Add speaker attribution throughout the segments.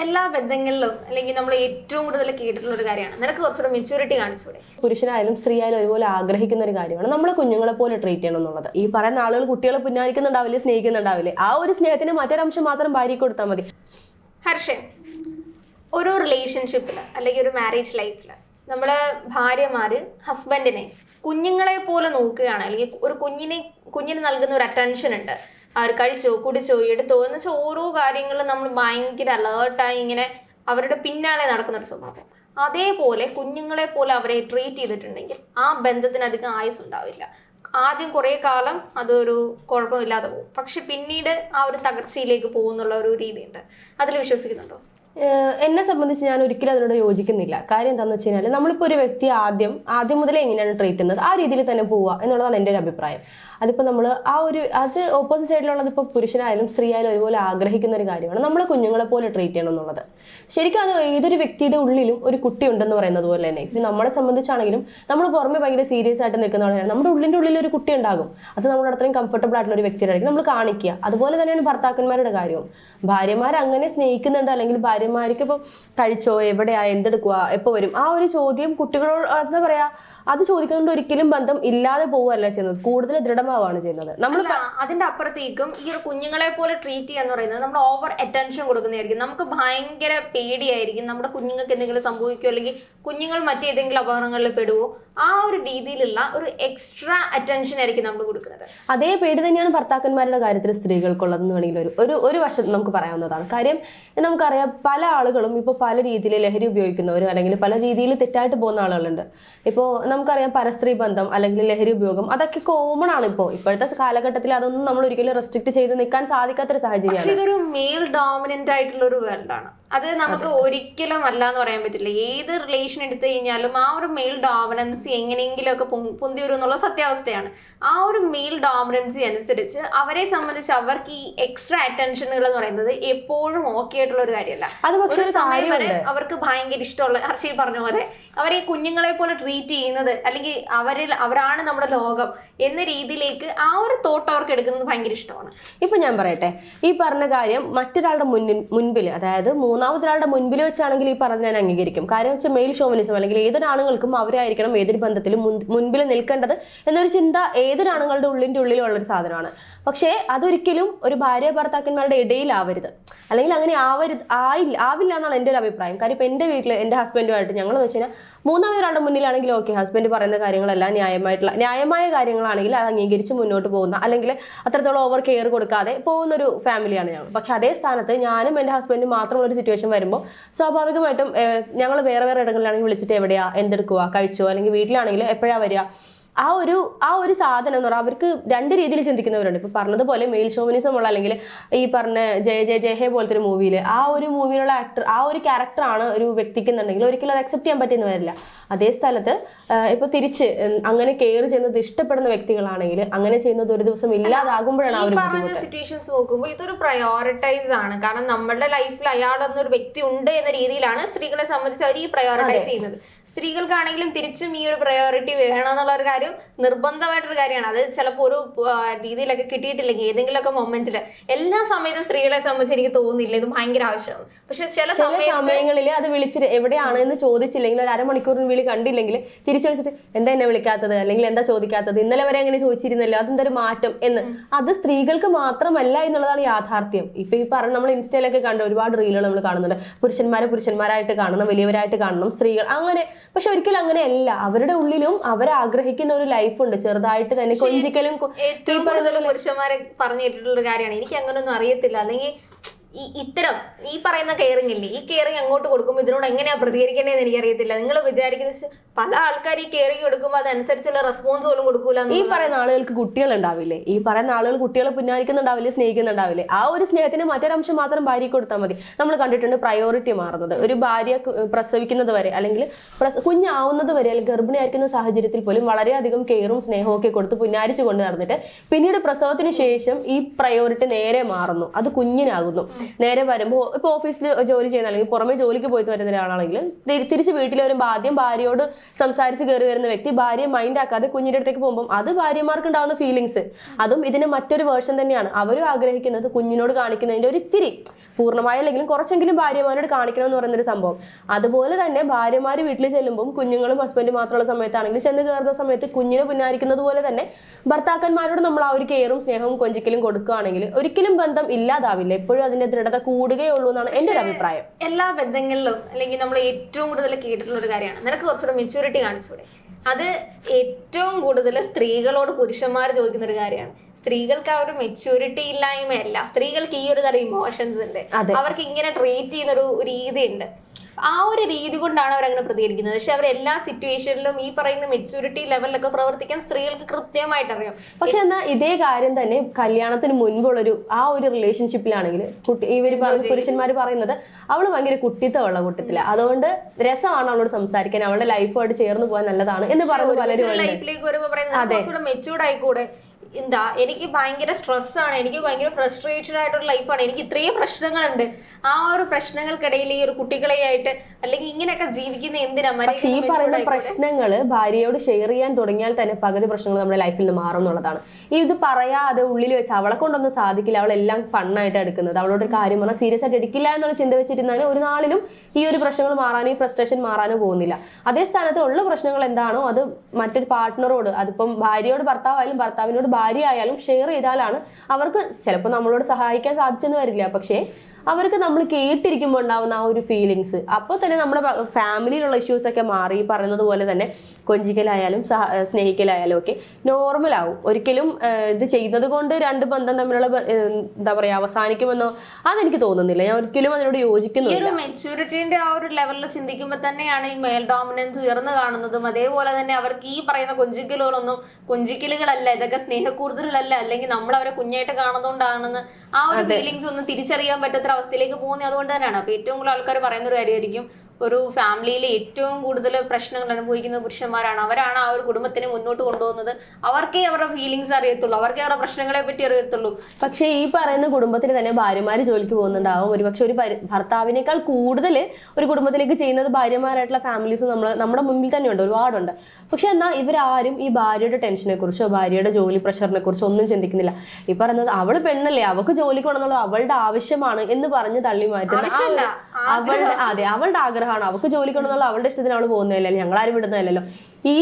Speaker 1: എല്ലാ ബന്ധങ്ങളിലും അല്ലെങ്കിൽ നമ്മൾ ഏറ്റവും കൂടുതൽ കേട്ടിട്ടുള്ള ഒരു കാര്യമാണ്. നിനക്ക് കുറച്ചുകൂടെ മെച്യൂരിറ്റി കാണിച്ചൂടെ?
Speaker 2: പുരുഷനായാലും സ്ത്രീ ആയാലും ഒരുപോലെ ആഗ്രഹിക്കുന്ന ഒരു കാര്യമാണ്. നമ്മളെ കുഞ്ഞുങ്ങളെ പോലെ ട്രീറ്റ് ചെയ്യണം എന്നുള്ളത്. ഈ പറയുന്ന ആളുകൾ കുട്ടികളെ പുന്നാരിക്കുന്നുണ്ടാവില്ലേ സ്നേഹിക്കുന്നുണ്ടാവില്ലേ? ആ ഒരു സ്നേഹത്തിന് മറ്റൊരംശം മാത്രം ഭാര്യ കൊടുത്താൽ മതി.
Speaker 1: ഹർഷൻ ഒരു റിലേഷൻഷിപ്പിൽ അല്ലെങ്കിൽ ഒരു മാരേജ് ലൈഫിൽ നമ്മൾ ഭാര്യമാര് ഹസ്ബൻഡിനെ കുഞ്ഞുങ്ങളെ പോലെ നോക്കുകയാണ്. അല്ലെങ്കിൽ ഒരു കുഞ്ഞിനെ കുഞ്ഞിന് നൽകുന്ന ഒരു അറ്റൻഷൻ ഉണ്ട്. അവർ കഴിച്ചോ കുടിച്ചോ എടുത്തോ എന്ന് വെച്ചാൽ ഓരോ കാര്യങ്ങളും നമ്മൾ ഭയങ്കര അലേർട്ടായി ഇങ്ങനെ അവരുടെ പിന്നാലെ നടക്കുന്ന ഒരു സ്വഭാവം. അതേപോലെ കുഞ്ഞുങ്ങളെ പോലെ അവരെ ട്രീറ്റ് ചെയ്തിട്ടുണ്ടെങ്കിൽ ആ ബന്ധത്തിന് അധികം ആയുസ് ഉണ്ടാവില്ല. ആദ്യം കുറേ കാലം അതൊരു കുഴപ്പമില്ലാതെ പോകും. പക്ഷെ പിന്നീട് ആ ഒരു തകർച്ചയിലേക്ക് പോകുന്നുള്ള ഒരു രീതിയുണ്ട്. അതിൽ വിശ്വസിക്കുന്നുണ്ടോ?
Speaker 2: എന്നെ സംബന്ധിച്ച് ഞാൻ ഒരിക്കലും അതിനോട് യോജിക്കുന്നില്ല. കാര്യം എന്താണെന്ന് വെച്ച് കഴിഞ്ഞാൽ നമ്മളിപ്പോൾ ഒരു വ്യക്തി ആദ്യം ആദ്യം മുതലേ എങ്ങനെയാണ് ട്രീറ്റ് ചെയ്യുന്നത്? ആ രീതിയിൽ തന്നെ പോവുക എന്നുള്ളതാണ് എന്റെ ഒരു അഭിപ്രായം. അതിപ്പോൾ നമ്മൾ ആ ഒരു അത് ഓപ്പോസിറ്റ് സൈഡിലുള്ളത് ഇപ്പോൾ പുരുഷനായാലും സ്ത്രീ ആയാലും ഒരുപോലെ ആഗ്രഹിക്കുന്ന ഒരു കാര്യമാണ്. നമ്മൾ കുഞ്ഞുങ്ങളെ പോലെ ട്രീറ്റ് ചെയ്യണം എന്നുള്ളത്. ശരിക്കും അത് ഏതൊരു വ്യക്തിയുടെ ഉള്ളിലും ഒരു കുട്ടി ഉണ്ടെന്ന് പറയുന്നത് പോലെ തന്നെ. ഇപ്പം നമ്മളെ സംബന്ധിച്ചാണെങ്കിലും നമ്മൾ പുറമെ ഭയങ്കര സീരിയസ് ആയിട്ട് നിൽക്കുന്ന ആളാണ് നമ്മുടെ ഉള്ളിന്റെ ഉള്ളിൽ ഒരു കുട്ടി ഉണ്ടാകും. അത് നമ്മുടെ അത്രയും കംഫർട്ടബിൾ ആയിട്ടുള്ള ഒരു വ്യക്തിയായിരിക്കും നമ്മൾ കാണിക്കുക. അതുപോലെ തന്നെയാണ് ഭർത്താക്കന്മാരുടെ കാര്യവും. ഭാര്യമാർ അങ്ങനെ സ്നേഹിക്കുന്നുണ്ട് അല്ലെങ്കിൽ ഭാര്യമാർക്ക് ഇപ്പം കഴിച്ചോ എവിടെയാ എന്തെടുക്കുക എപ്പോൾ വരും? ആ ഒരു ചോദ്യം കുട്ടികളോട് എന്താ പറയാ അത് ചോദിക്കുന്നതുകൊണ്ട് ഒരിക്കലും ബന്ധം ഇല്ലാതെ പോവുകയല്ല ചെയ്യുന്നത്. കൂടുതൽ ദൃഢമാവുകയാണ് ചെയ്യുന്നത്. നമ്മൾ
Speaker 1: അതിന്റെ അപ്പുറത്തേക്കും ഈ ഒരു കുഞ്ഞുങ്ങളെ പോലെ ട്രീറ്റ് ചെയ്യാന്ന് പറയുന്നത് നമ്മൾ ഓവർ അറ്റൻഷൻ കൊടുക്കുന്നതായിരിക്കും. നമുക്ക് ഭയങ്കര പേടിയായിരിക്കും. നമ്മുടെ കുഞ്ഞുങ്ങൾക്ക് എന്തെങ്കിലും സംഭവിക്കുമോ അല്ലെങ്കിൽ കുഞ്ഞുങ്ങൾ മറ്റേതെങ്കിലും അപകടങ്ങളിൽ പെടുവോ ആ ഒരു രീതിയിലുള്ള ഒരു എക്സ്ട്രാ അറ്റൻഷൻ ആയിരിക്കും നമ്മൾ കൊടുക്കുന്നത്.
Speaker 2: അതേ പേടി തന്നെയാണ് ഭർത്താക്കന്മാരുടെ കാര്യത്തിൽ സ്ത്രീകൾക്കുള്ളതെന്ന് വേണമെങ്കിൽ ഒരു ഒരു ഒരു വശം നമുക്ക് പറയാവുന്നതാണ്. കാര്യം നമുക്കറിയാം പല ആളുകളും ഇപ്പോൾ പല രീതിയിൽ ലഹരി ഉപയോഗിക്കുന്നവരും അല്ലെങ്കിൽ പല രീതിയിൽ തെറ്റായിട്ട് പോകുന്ന ആളുകളുണ്ട്. ഇപ്പോൾ നമുക്കറിയാം പരസ്ത്രീ ബന്ധം അല്ലെങ്കിൽ ലഹരി ഉപയോഗം അതൊക്കെ കോമൺ ആണ് ഇപ്പോൾ ഇപ്പോഴത്തെ കാലഘട്ടത്തിൽ അതൊന്നും നമ്മൾ ഒരിക്കലും റെസ്ട്രിക്ട് ചെയ്ത് നിൽക്കാൻ സാധിക്കാത്തൊരു സാഹചര്യമാണ്.
Speaker 1: ഇതൊരു മെയിൽ ഡോമിനന്റ് ആയിട്ടുള്ള ഒരു വേൾഡാണ് അത് നമുക്ക് ഒരിക്കലും അല്ല എന്ന് പറയാൻ പറ്റില്ല. ഏത് റിലേഷൻ എടുത്തു കഴിഞ്ഞാലും ആ ഒരു മെയിൽ ഡോമിനൻസി എങ്ങനെയെങ്കിലും ഒക്കെ പൊന്തി വരും എന്നുള്ള സത്യാവസ്ഥയാണ്. ആ ഒരു മെയിൽ ഡോമിനൻസി അനുസരിച്ച് അവരെ സംബന്ധിച്ച് അവർക്ക് ഈ എക്സ്ട്രാ അറ്റൻഷനുകൾ എന്ന് പറയുന്നത് എപ്പോഴും ഓക്കെ ആയിട്ടുള്ള ഒരു കാര്യമല്ല. ഒരു സമയം വരെ അവർക്ക് ഭയങ്കര ഇഷ്ടമുള്ള ഹർഷി പറഞ്ഞ പോലെ അവരെ ഈ കുഞ്ഞുങ്ങളെ പോലെ ട്രീറ്റ് ചെയ്യുന്നത് അല്ലെങ്കിൽ അവരിൽ അവരാണ് നമ്മുടെ ലോകം എന്ന രീതിയിലേക്ക് ആ ഒരു തോട്ട് അവർക്ക് എടുക്കുന്നത് ഭയങ്കര ഇഷ്ടമാണ്.
Speaker 2: ഇപ്പൊ ഞാൻ പറയട്ടെ. ഈ പറഞ്ഞ കാര്യം മറ്റൊരാളുടെ മുന്നിൽ മുൻപിൽ അതായത് മൂന്നാമതൊരാളുടെ മുൻപിൽ വെച്ചാണെങ്കിൽ ഈ പറഞ്ഞ ഞാൻ അംഗീകരിക്കും. കാര്യം വെച്ചാൽ മെയിൽ ഷോവിനിസം അല്ലെങ്കിൽ ഏതൊരാണുങ്ങൾക്കും അവരായിരിക്കണം ഏതൊരു ബന്ധത്തിലും മുൻ- മുൻപിൽ നിൽക്കേണ്ടത് എന്നൊരു ചിന്ത ഏതൊരാണുങ്ങളുടെ ഉള്ളിന്റെ ഉള്ളിലുള്ളൊരു സാധനമാണ്. പക്ഷേ അതൊരിക്കലും ഒരു ഭാര്യ ഭർത്താക്കന്മാരുടെ ഇടയിലാവരുത്. അല്ലെങ്കിൽ അങ്ങനെ ആവരുത് ആയില്ല ആവില്ല എന്നാണ് എന്റെ ഒരു അഭിപ്രായം. കാര്യം ഇപ്പം എന്റെ വീട്ടിൽ എന്റെ ഹസ്ബൻഡുമായിട്ട് ഞങ്ങൾ വെച്ച് കഴിഞ്ഞാൽ മൂന്നാമതൊരാളുടെ മുന്നിലാണെങ്കിൽ ഓക്കെ ഹസ്ബൻഡ് പറയുന്ന കാര്യങ്ങളെല്ലാം ന്യായമായിട്ടുള്ള ന്യായമായ കാര്യങ്ങളാണെങ്കിൽ അത് അംഗീകരിച്ച് മുന്നോട്ട് പോകുന്ന അല്ലെങ്കിൽ അത്രത്തോളം ഓവർ കെയർ കൊടുക്കാതെ പോകുന്ന ഒരു ഫാമിലിയാണ് ഞങ്ങൾ. പക്ഷെ അതേ സ്ഥാനത്ത് ഞാനും എന്റെ ഹസ്ബൻഡും മാത്രമുള്ള ഒരു സിറ്റുവേഷൻ വരുമ്പോൾ സ്വാഭാവികമായിട്ടും ഞങ്ങൾ വേറെ വേറെ ഇടങ്ങളിലാണെങ്കിൽ വിളിച്ചിട്ട് എവിടെയാ എന്തെടുക്കുക കഴിച്ചോ അല്ലെങ്കിൽ വീട്ടിലാണെങ്കിൽ എപ്പോഴാണ് വരിക ആ ഒരു ആ ഒരു സാധനം എന്ന് പറഞ്ഞാൽ അവർക്ക് രണ്ട് രീതിയിൽ ചിന്തിക്കുന്നവരുണ്ട്. ഇപ്പൊ പറഞ്ഞതുപോലെ മെയിൽ ഷോവിനിസം ഉള്ള അല്ലെങ്കിൽ ഈ പറഞ്ഞ ജയ ജയ ജയഹേ പോലത്തെ ഒരു മൂവിയിൽ ആ ഒരു മൂവിയിലുള്ള ആക്ടർ ആ ഒരു ക്യാരക്ടറാണ് ഒരു വ്യക്തിക്കുന്നുണ്ടെങ്കിൽ ഒരിക്കലും അത് അക്സെപ്റ്റ് ചെയ്യാൻ പറ്റിയെന്ന് വരില്ല. അതേ സ്ഥലത്ത് ഇപ്പൊ തിരിച്ച് അങ്ങനെ കെയർ ചെയ്യുന്നത് ഇഷ്ടപ്പെടുന്ന വ്യക്തികളാണെങ്കിൽ അങ്ങനെ ചെയ്യുന്നത് ഒരു ദിവസം ഇല്ലാതാകുമ്പോഴാണ് അവർ
Speaker 1: പറഞ്ഞ സിറ്റുവേഷൻസ് നോക്കുമ്പോൾ ഇതൊരു പ്രയോറിറ്റൈസ് ആണ്. കാരണം നമ്മളുടെ ലൈഫിൽ അയാളെന്നൊരു വ്യക്തി ഉണ്ട് എന്ന രീതിയിലാണ് സ്ത്രീകളെ സംബന്ധിച്ച് അവർ ഈ പ്രയോറിറ്റൈസ് ചെയ്യുന്നത്. സ്ത്രീകൾക്കാണെങ്കിലും തിരിച്ചും ഈ ഒരു പ്രയോറിറ്റി വേണം എന്നുള്ള ഒരു കാര്യം നിർബന്ധമായിട്ടൊരു കാര്യമാണ്. അത് ചിലപ്പോൾ ഒരു രീതിയിലൊക്കെ കിട്ടിയിട്ടില്ലെങ്കിൽ ഏതെങ്കിലുമൊക്കെ മൊമെന്റിൽ എല്ലാ സമയത്തും സ്ത്രീകളെ സംബന്ധിച്ച് എനിക്ക് തോന്നുന്നില്ല. ഇത് ഭയങ്കര ആവശ്യമാണ്. പക്ഷെ ചില
Speaker 2: സമയങ്ങളിൽ അത് വിളിച്ചിട്ട് എവിടെയാണ് എന്ന് ചോദിച്ചില്ലെങ്കിൽ ഒരു അരമണിക്കൂറിന് വിളി കണ്ടില്ലെങ്കിൽ തിരിച്ചു വിളിച്ചിട്ട് എന്താ എന്നെ വിളിക്കാത്തത്? അല്ലെങ്കിൽ എന്താ ചോദിക്കാത്തത്? ഇന്നലെ വരെ അങ്ങനെ ചോദിച്ചിരുന്നല്ലോ അതെന്താ ഒരു മാറ്റം എന്ന്. അത് സ്ത്രീകൾക്ക് മാത്രമല്ല എന്നുള്ളതാണ് യാഥാർത്ഥ്യം. ഇപ്പൊ ഈ പറഞ്ഞ നമ്മൾ ഇൻസ്റ്റയിലൊക്കെ കണ്ട ഒരുപാട് റീലുകൾ നമ്മൾ കാണുന്നുണ്ട്. പുരുഷന്മാരെ പുരുഷന്മാരായിട്ട് കാണണം വലിയവരായിട്ട് കാണണം സ്ത്രീകൾ അങ്ങനെ പക്ഷെ ഒരിക്കലും അങ്ങനെയല്ല. അവരുടെ ഉള്ളിലും അവർ ആഗ്രഹിക്കുന്ന ഒരു ലൈഫ് ഉണ്ട്. ചെറുതായിട്ട് തന്നെ കൊഞ്ചിക്കലും
Speaker 1: ഏറ്റവും കൂടുതൽ പുരുഷന്മാരെ പറഞ്ഞു കേട്ടിട്ടുള്ള ഒരു കാര്യമാണ്. എനിക്ക് അങ്ങനൊന്നും അറിയത്തില്ല. അല്ലെങ്കിൽ ഈ ഇത്തരം ഈ പറയുന്ന കെയറിംഗ് ഇല്ലേ? ഈ കെയറിംഗ് അങ്ങോട്ട് കൊടുക്കുമ്പോൾ ഇതിനോട് എങ്ങനെയാ പ്രതികരിക്കേണ്ടതെന്ന് എനിക്കറിയത്തില്ല. നിങ്ങൾ വിചാരിക്കുന്ന പല ആൾക്കാർ ഈ കെയറിംഗ് കൊടുക്കുമ്പോൾ അതനുസരിച്ചുള്ള റെസ്പോൺസ് പോലും കൊടുക്കൂല
Speaker 2: ഈ പറയുന്ന ആളുകൾക്ക് കുട്ടികൾ ഉണ്ടാവില്ലേ ഈ പറയുന്ന ആളുകൾ കുട്ടികളെ പിന്നാലിക്കുന്നുണ്ടാവില്ലേ സ്നേഹിക്കുന്നുണ്ടാവില്ലേ? ആ ഒരു സ്നേഹത്തിന് മറ്റൊരംശം മാത്രം ഭാര്യ കൊടുത്താൽ മതി. നമ്മൾ കണ്ടിട്ടുണ്ട് പ്രയോറിറ്റി മാറുന്നത്. ഒരു ഭാര്യ പ്രസവിക്കുന്നത് വരെ അല്ലെങ്കിൽ പ്രസ- കുഞ്ഞാവുന്നത് വരെ അല്ലെങ്കിൽ ഗർഭിണിയായിരിക്കുന്ന സാഹചര്യത്തിൽ പോലും വളരെയധികം കെയറും സ്നേഹവും ഒക്കെ കൊടുത്ത് പുന്നാരിച്ചു കൊണ്ട് നടന്നിട്ട് പിന്നീട് പ്രസവത്തിന് ശേഷം ഈ പ്രയോറിറ്റി നേരെ മാറുന്നു. അത് കുഞ്ഞിനാകുന്നു. നേരെ വരുമ്പോൾ ഇപ്പൊ ഓഫീസിൽ ജോലി ചെയ്യുന്ന അല്ലെങ്കിൽ പുറമെ ജോലിക്ക് പോയിട്ട് വരുന്ന ഒരാളാണെങ്കിൽ തിരി- തിരിച്ച് വീട്ടിൽ വരുമ്പോൾ ആദ്യം ഭാര്യയോട് സംസാരിച്ച് കയറി വരുന്ന വ്യക്തി ഭാര്യയെ മൈൻഡ് ആക്കാതെ കുഞ്ഞിന്റെ അടുത്തേക്ക് പോകുമ്പോൾ അത് ഭാര്യമാർക്ക് ഉണ്ടാവുന്ന ഫീലിങ്സ് അതും ഇതിന് മറ്റൊരു വേർഷൻ തന്നെയാണ്. അവരും ആഗ്രഹിക്കുന്നത് കുഞ്ഞിനോട് കാണിക്കുന്നതിന്റെ ഒരു ഇത്തിരി പൂർണമായല്ലെങ്കിലും കുറച്ചെങ്കിലും ഭാര്യമാരോട് കാണിക്കണം എന്ന് പറയുന്നൊരു സംഭവം. അതുപോലെ തന്നെ ഭാര്യമാർ വീട്ടിൽ ചെല്ലുമ്പോൾ കുഞ്ഞുങ്ങളും ഹസ്ബൻഡും മാത്രമുള്ള സമയത്താണെങ്കിൽ ചെന്ന് കയറുന്ന സമയത്ത് കുഞ്ഞിനെ പിന്നാരിക്കുന്നത് പോലെ തന്നെ ഭർത്താക്കന്മാരോട് നമ്മൾ ആ ഒരു കെയറും സ്നേഹവും കൊഞ്ചിക്കലും കൊടുക്കുകയാണെങ്കിൽ ഒരിക്കലും ബന്ധം ഇല്ലാതാവില്ല. എപ്പോഴും അതിന്റെ ദൃഢത കൂടുകയുള്ളൂ എന്നാണ് എന്റെ ഒരു അഭിപ്രായം.
Speaker 1: എല്ലാ ബന്ധങ്ങളിലും അല്ലെങ്കിൽ നമ്മൾ ഏറ്റവും കൂടുതൽ കേട്ടിട്ടുള്ള ഒരു കാര്യമാണ്. നിനക്ക് കുറച്ചുകൂടെ മെച്യൂരിറ്റി കാണിച്ചൂടെ? അത് ഏറ്റവും കൂടുതൽ സ്ത്രീകളോട് പുരുഷന്മാർ ചോദിക്കുന്ന ഒരു കാര്യമാണ്. സ്ത്രീകൾക്ക് ആ ഒരു മെച്യൂരിറ്റി ഇല്ലായ്മയല്ല. സ്ത്രീകൾക്ക് ഈ ഒരു തരം ഇമോഷൻസ് ഉണ്ട്. അവർക്ക് ഇങ്ങനെ ട്രീറ്റ് ചെയ്യുന്ന ഒരു രീതി ഉണ്ട് ആ ഒരു രീതി കൊണ്ടാണ് അവരങ്ങനെ പ്രതികരിക്കുന്നത്. പക്ഷെ അവർ എല്ലാ സിറ്റുവേഷനിലും ഈ പറയുന്ന മെച്യൂരിറ്റി ലെവലിലൊക്കെ പ്രവർത്തിക്കാൻ സ്ത്രീകൾക്ക് കൃത്യമായിട്ട് അറിയാം.
Speaker 2: പക്ഷെ എന്നാൽ ഇതേ കാര്യം തന്നെ കല്യാണത്തിന് മുൻപുള്ള ഒരു ആ ഒരു റിലേഷൻഷിപ്പിലാണെങ്കിൽ കുട്ടി ഇവർ പുരുഷന്മാർ പറയുന്നത് അവൾ ഭയങ്കര കുട്ടിത്തമുള്ള കുട്ടത്തിൽ. അതുകൊണ്ട് രസമാണ് അവളോട് സംസാരിക്കാൻ. അവളുടെ ലൈഫുമായിട്ട് ചേർന്ന് പോകാൻ നല്ലതാണ് എന്ന് പറയുന്നത് പലരും
Speaker 1: ലൈഫിലേക്ക് വരുമ്പോൾ മെച്ചൂർഡ് ആയിക്കൂടെ? എന്താ എനിക്ക് ഭയങ്കര സ്ട്രെസ് ആണ് എനിക്ക് ഭയങ്കര ഫ്രസ്ട്രേറ്റഡ് ആയിട്ടുള്ള ലൈഫാണ് എനിക്ക് ഇത്രയും പ്രശ്നങ്ങളുണ്ട്. ആ ഒരു പ്രശ്നങ്ങൾക്കിടയിൽ ഈ ഒരു കുട്ടികളെയായിട്ട് അല്ലെങ്കിൽ ഇങ്ങനെയൊക്കെ ജീവിക്കുന്ന എന്തിനാ?
Speaker 2: ഈ പറയുന്ന പ്രശ്നങ്ങൾ ഭാര്യയോട് ഷെയർ ചെയ്യാൻ തുടങ്ങിയാൽ തന്നെ പകുതി പ്രശ്നങ്ങൾ നമ്മുടെ ലൈഫിൽ നിന്ന് മാറും എന്നുള്ളതാണ്. ഈ ഇത് പറയാതെ ഉള്ളിൽ വെച്ച് അവളെ കൊണ്ടൊന്നും സാധിക്കില്ല. അവളെല്ലാം ഫണ്ണായിട്ട് എടുക്കുന്നത്. അവളോട് ഒരു കാര്യം പറഞ്ഞാൽ സീരിയസ് ആയിട്ട് എടുക്കില്ല എന്നുള്ള ചിന്ത വെച്ചിരുന്നാലും ഒരു നാളിലും ഈ ഒരു പ്രശ്നങ്ങൾ മാറാനോ ഈ ഫ്രസ്ട്രേഷൻ മാറാനോ പോകുന്നില്ല. അതേ സ്ഥാനത്ത് ഉള്ള പ്രശ്നങ്ങൾ എന്താണോ അത് മറ്റൊരു പാർട്ട്ണറോട് അതിപ്പം ഭാര്യയോട് ഭർത്താവായാലും ഭർത്താവിനോട് ഭാര്യ ആയാലും ഷെയർ ചെയ്താലാണ് അവർക്ക് ചിലപ്പോൾ നമ്മളോട് സഹായിക്കാൻ സാധിച്ചെന്ന് വരില്ല. പക്ഷേ അവർക്ക് നമ്മൾ കേട്ടിരിക്കുമ്പോൾ ഉണ്ടാവുന്ന ആ ഒരു ഫീലിങ്സ് അപ്പോൾ തന്നെ നമ്മുടെ ഫാമിലിയിലുള്ള ഇഷ്യൂസ് ഒക്കെ മാറി ഈ പറയുന്നത് പോലെ തന്നെ കൊഞ്ചിക്കലായാലും സഹ സ്നേഹിക്കലായാലും ഒക്കെ നോർമലാവും ഒരിക്കലും ഇത് ചെയ്യുന്നത് കൊണ്ട് രണ്ട് ബന്ധം തമ്മിലുള്ള എന്താ പറയുക അവസാനിക്കുമെന്നോ അതെനിക്ക് തോന്നുന്നില്ല. ഞാൻ ഒരിക്കലും അതിനോട്
Speaker 1: ഈ ഒരു മെച്യൂരിറ്റിന്റെ ആ ഒരു ലെവലിൽ ചിന്തിക്കുമ്പോൾ തന്നെയാണ് ഈ മെയിൽ ഡോമിനൻസ് ഉയർന്നു കാണുന്നതും. അതേപോലെ തന്നെ അവർക്ക് ഈ പറയുന്ന കൊഞ്ചിക്കലുകളൊന്നും കൊഞ്ചിക്കലുകളല്ല ഇതൊക്കെ സ്നേഹക്കൂടുതലല്ല അല്ലെങ്കിൽ നമ്മൾ അവരെ കുഞ്ഞായിട്ട് കാണുന്നതുകൊണ്ടാണെന്ന് ആ ഒരു ഫീലിങ്സ് ഒന്നും തിരിച്ചറിയാൻ പറ്റാത്ത അവസ്ഥയിലേക്ക് പോകുന്നത് അതുകൊണ്ട് തന്നെയാണ്. അപ്പൊ ഏറ്റവും കൂടുതൽ ആൾക്കാർ പറയുന്ന ഒരു കാര്യമായിരിക്കും ഒരു ഫാമിലിയിൽ ഏറ്റവും കൂടുതൽ പ്രശ്നങ്ങൾ അനുഭവിക്കുന്ന പുരുഷന്മാരാണ്. അവരാണ് ആ ഒരു കുടുംബത്തിനെ മുന്നോട്ട് കൊണ്ടുപോകുന്നത്. അവർക്കേ അവരുടെ ഫീലിങ്സ് അറിയത്തുള്ളൂ. അവർക്കേ അവരുടെ പ്രശ്നങ്ങളെ പറ്റി അറിയത്തുള്ളൂ.
Speaker 2: പക്ഷേ ഈ പറയുന്ന കുടുംബത്തിന് തന്നെ ഭാര്യമാര് ജോലിക്ക് പോകുന്നുണ്ടാവും. ഒരുപക്ഷെ ഒരു ഭർത്താവിനേക്കാൾ കൂടുതൽ ഒരു കുടുംബത്തിലേക്ക് ചെയ്യുന്നത് ഭാര്യമാരായിട്ടുള്ള ഫാമിലീസ് നമ്മൾ നമ്മുടെ മുമ്പിൽ തന്നെയുണ്ട് ഒരുപാടുണ്ട്. പക്ഷെ എന്നാൽ ഇവരാരും ഈ ഭാര്യയുടെ ടെൻഷനെ കുറിച്ചോ ഭാര്യയുടെ ജോലി പ്രഷറിനെ കുറിച്ചോ ഒന്നും ചിന്തിക്കുന്നില്ല. ഈ പറയുന്നത് അവൾ പെണ്ണല്ലേ? അവൾക്ക് ജോലിക്ക് വേണമെന്നുള്ളത് അവളുടെ ആവശ്യമാണ് എന്ന് പറഞ്ഞ് തള്ളി മാറ്റുന്ന അവളുടെ അതെ അവളുടെ ആഗ്രഹമാണ്. അവൾക്ക് ജോലിക്ക് പോകണമെന്നുള്ള അവളുടെ ഇഷ്ടത്തിന് അവൾ പോകുന്നതല്ലല്ലോ ഞങ്ങളാരും വിടുന്നതല്ലല്ലോ. ഈ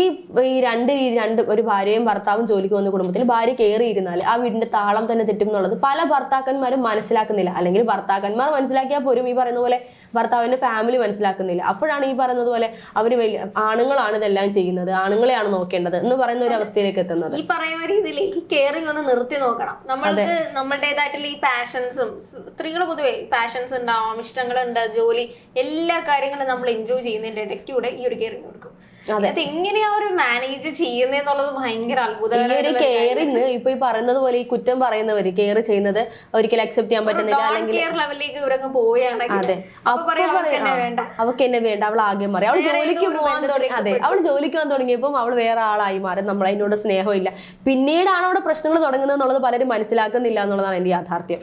Speaker 2: ഈ രണ്ട് രീതി രണ്ട് ഒരു ഭാര്യയും ഭർത്താവും ജോലിക്ക് വന്ന കുടുംബത്തിൽ ഭാര്യ കയറിയിരുന്നാൽ ആ വീടിന്റെ താളം തന്നെ തെറ്റും എന്നുള്ളത് പല ഭർത്താക്കന്മാരും മനസ്സിലാക്കുന്നില്ല. അല്ലെങ്കിൽ ഭർത്താക്കന്മാർ മനസ്സിലാക്കിയാൽ പോലും ഈ പറയുന്ന പോലെ ഭർത്താവിന്റെ ഫാമിലി മനസ്സിലാക്കുന്നില്ല. അപ്പോഴാണ് ഈ പറയുന്നത് പോലെ അവർ വലിയ ആണുങ്ങളാണ് ഇതെല്ലാം ചെയ്യുന്നത്. ആണുങ്ങളെയാണ് നോക്കേണ്ടത് എന്ന് പറയുന്ന ഒരു അവസ്ഥയിലേക്ക് എത്തുന്നത്.
Speaker 1: ഈ പറയുന്ന രീതിയിൽ ഈ കെയറിങ് ഒന്ന് നിർത്തി നോക്കണം. നമ്മൾക്ക് നമ്മളുടേതായിട്ടുള്ള ഈ പാഷൻസും സ്ത്രീകൾ പൊതുവെ പാഷൻസ് ഉണ്ടാവും ഇഷ്ടങ്ങളുണ്ട് ജോലി എല്ലാ കാര്യങ്ങളും നമ്മൾ എൻജോയ് ചെയ്യുന്നതിന്റെ ഇടയ്ക്കൂടെ ഈ ഒരു കെയറിങ് കൊടുക്കും. അത്. എങ്ങനെയാ ഒരു മാനേജ് ചെയ്യുന്നതെന്നുള്ളത് ഭയങ്കര
Speaker 2: കെയറിങ് ഇപ്പൊ ഈ പറയുന്നത് പോലെ ഈ കുറ്റം പറയുന്നവര് കെയർ ചെയ്യുന്നത് ഒരിക്കലും അക്സെപ്റ്റ് ചെയ്യാൻ പറ്റുന്നില്ല അല്ലെങ്കിൽ
Speaker 1: ലെവലിലേക്ക് ഇവരങ്ങ് പോവുകയാണെങ്കിൽ
Speaker 2: അവൾക്ക് എന്നെ വേണ്ട. അവൾ ആകെ മാറി. അവൾ ജോലിക്ക് പോകാൻ തുടങ്ങി അതെ അവൾ ജോലിക്ക് പോകാൻ തുടങ്ങിയപ്പോൾ അവൾ വേറെ ആളായി മാറി. നമ്മൾ അതിനോട് സ്നേഹമില്ല. പിന്നീടാണ് അവിടെ പ്രശ്നങ്ങൾ തുടങ്ങുന്നത് എന്നുള്ളത് പലരും മനസ്സിലാക്കുന്നില്ല എന്നുള്ളതാണ് എന്റെ യാഥാർത്ഥ്യം.